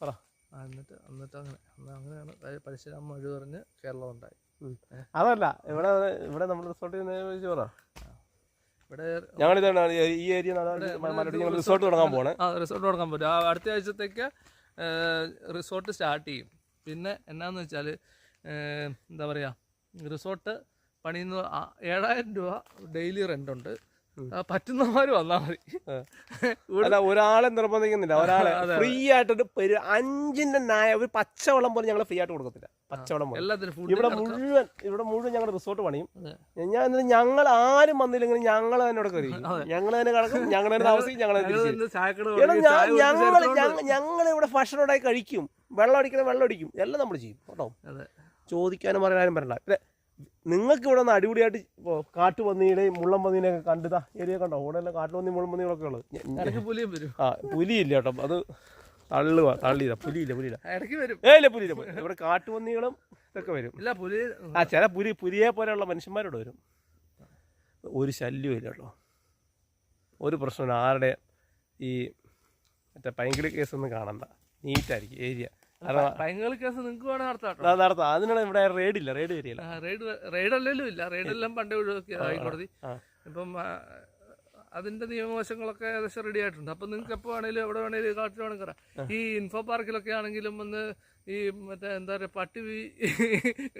പറ. എന്നിട്ട് എന്നിട്ട് അങ്ങനെ. അങ്ങനെയാണ് പരശുരാമ മഴ പറഞ്ഞ് കേരളം ഉണ്ടായി അതല്ല ഇവിടെ ഇവിടെ നമ്മൾ റിസോർട്ടിൽ നിന്ന് പറ. ഇവിടെ ഞങ്ങൾ ഇതാണ് ഈ ഏരിയ റിസോർട്ട് തുടങ്ങാൻ പോണേ. ആ റിസോർട്ട് തുടങ്ങാൻ പറ്റും അടുത്ത ആഴ്ചത്തേക്ക് റിസോർട്ട് സ്റ്റാർട്ട് ചെയ്യും. പിന്നെ എന്നാന്ന് വെച്ചാൽ എന്താ പറയുക റിസോർട്ട് പണിയുന്ന ഏഴായിരം രൂപ ഡെയിലി റെന്റ് ഉണ്ട്. ആ, വന്നാ മതി. അല്ല ഒരാളെ നിർബന്ധിക്കുന്നില്ല. ഒരാളെ ഫ്രീ ആയിട്ടൊരു പെരു അഞ്ചിന്റെ നായ ഒരു പച്ചവെള്ളം പോലും ഞങ്ങൾ ഫ്രീ ആയിട്ട് കൊടുക്കത്തില്ല പച്ചവെള്ളം പോലും. എല്ലാത്തിനും ഇവിടെ മുഴുവൻ ഇവിടെ മുഴുവൻ ഞങ്ങൾ റിസോർട്ട് പണിയും. ഞാൻ എന്നിട്ട് ഞങ്ങൾ ആരും വന്നില്ലെങ്കിലും ഞങ്ങൾ തന്നെ ഇവിടെ കയറി ഞങ്ങൾ തന്നെ കിടക്കും ഞങ്ങൾ തന്നെ താമസിക്കും ഞങ്ങൾ ഞങ്ങൾ ഞങ്ങൾ ഇവിടെ ഭക്ഷണം കഴിക്കും. വെള്ളം അടിക്കണം വെള്ളം അടിക്കും. എല്ലാം നമ്മൾ ചെയ്യും. കേട്ടോ? ചോദിക്കാനും പറയാനും പറ്റില്ല നിങ്ങൾക്ക് ഇവിടെ നിന്ന് അടിപൊളിയായിട്ട് ഇപ്പോൾ കാട്ടുപന്നീടെയും മുള്ളം പന്നീനെയൊക്കെ കണ്ടതാ ഏരിയ കണ്ടോ? ഇവിടെ എല്ലാം കാട്ടുപന്നി മുള്ളം പന്നികളൊക്കെ ഉള്ളത്. ആ പുലിയില്ല കേട്ടോ. അത് തള്ളുക തള്ളിയില്ല. പുലിയില്ല പുലിയില്ല. ഇടയ്ക്ക് വരും. ഏ ഇല്ല പുലിയില്ല. ഇവിടെ കാട്ടുപന്നികളും ഇതൊക്കെ വരും. ആ ചില പുലി പുലിയെ പോലെയുള്ള മനുഷ്യന്മാരോട് വരും. ഒരു ശല്യവും ഇല്ല കേട്ടോ. ഒരു പ്രശ്നമില്ല ആരുടെ ഈ മറ്റേ പൈങ്കിളി കേസൊന്നും കാണണ്ട. നീറ്റായിരിക്കും ഏരിയ. പൈങ്കളി കേസ് നിങ്ങൾക്ക് വേണേ നടത്താം നടത്താം. അതിനാണ് ഇവിടെ റെയ്ഡില്ല റെയ്ഡ് വരികയില്ല റെയ്ഡ് റെയ്ഡ് അല്ലല്ലോ ഇല്ല. റെയ്ഡെല്ലാം പണ്ടേ ഒഴിവാക്കി ഹൈക്കോടതി. ഇപ്പം അതിന്റെ നിയമവശങ്ങളൊക്കെ ഏകദേശം റെഡി ആയിട്ടുണ്ട്. അപ്പം നിങ്ങൾക്ക് എപ്പോൾ വേണേലും എവിടെ വേണേലും കാട്ടിൽ വേണം കയറാം ഈ ഇൻഫോ പാർക്കിലൊക്കെ ആണെങ്കിലും ഒന്ന് ഈ മറ്റേ എന്താ പറയുക പട്ടി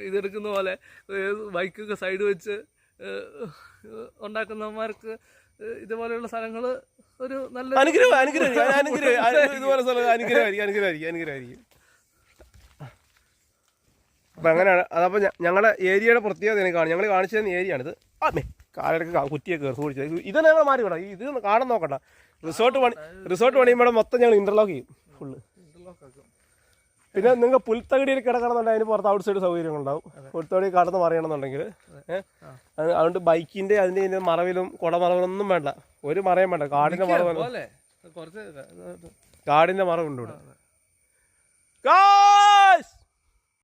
ഇതെടുക്കുന്ന പോലെ ബൈക്കൊക്കെ സൈഡ് വെച്ച് ഉണ്ടാക്കുന്നവന്മാർക്ക് ഇതുപോലെയുള്ള സ്ഥലങ്ങൾ ഒരു നല്ല അനുഗ്രഹം അനുഗ്രഹം. അനുഗ്രഹം. ഇതുപോലെ സ്ഥലം അനുഗ്രഹമായിരിക്കും അനുഗ്രഹമായിരിക്കും അനുഗ്രഹമായിരിക്കും. അപ്പം അങ്ങനെയാണ്. അതപ്പോൾ ഞങ്ങളുടെ ഏരിയയുടെ പ്രത്യേകത എനിക്ക് കാണും. ഞങ്ങൾ കാണിച്ചു തന്ന ഏരിയയാണിത് ആമേ കാലടക്ക് കുറ്റിയൊക്കെ കയറി കുടിച്ചത് ഇത് ഞങ്ങൾ മാറി വിടാം ഇത് കാണാൻ നോക്കണ്ട. റിസോർട്ട് പണി റിസോർട്ട് പണിയുമ്പോൾ മൊത്തം ഞങ്ങൾ ഇന്റർലോക്ക് ചെയ്യും. ഫുള്ള്. പിന്നെ നിങ്ങൾ പുൽത്തകടിയിൽ കിടക്കണമെന്നുണ്ടെങ്കിൽ അതിന് പുറത്ത് ഔട്ട് സൈഡ് സൗകര്യങ്ങളുണ്ടാവും പുൽത്തകടി കടന്ന് മറിയണമെന്നുണ്ടെങ്കിൽ അതുകൊണ്ട് ബൈക്കിന്റെ അതിന്റെ ഇതിന്റെ മറവിലും കുടമറവിലൊന്നും വേണ്ട. ഒരു മറയും വേണ്ട. കാടിന്റെ മറവ് കാടിന്റെ മറവുണ്ട് ഇവിടെ.